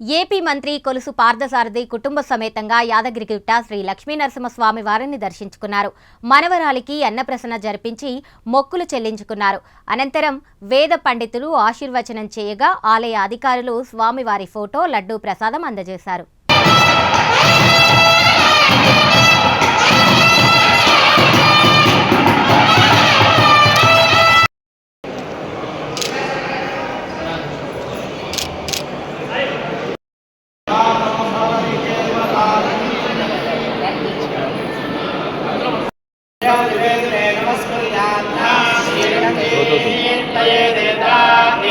AP మంత్రి కొలుసు పార్థసారథి కుటుంబ సమేతంగా యాదగిరిగుట్ట శ్రీ లక్ష్మీనరసింహస్వామి వారిని దర్శించుకున్నారు. మనవరాలికి అన్నప్రసన్న జరిపించి మొక్కులు చెల్లించుకున్నారు. అనంతరం వేద పండితులు ఆశీర్వచనం చేయగా ఆలయ అధికారులు స్వామివారి ఫోటో లడ్డూ ప్రసాదం అందజేశారు.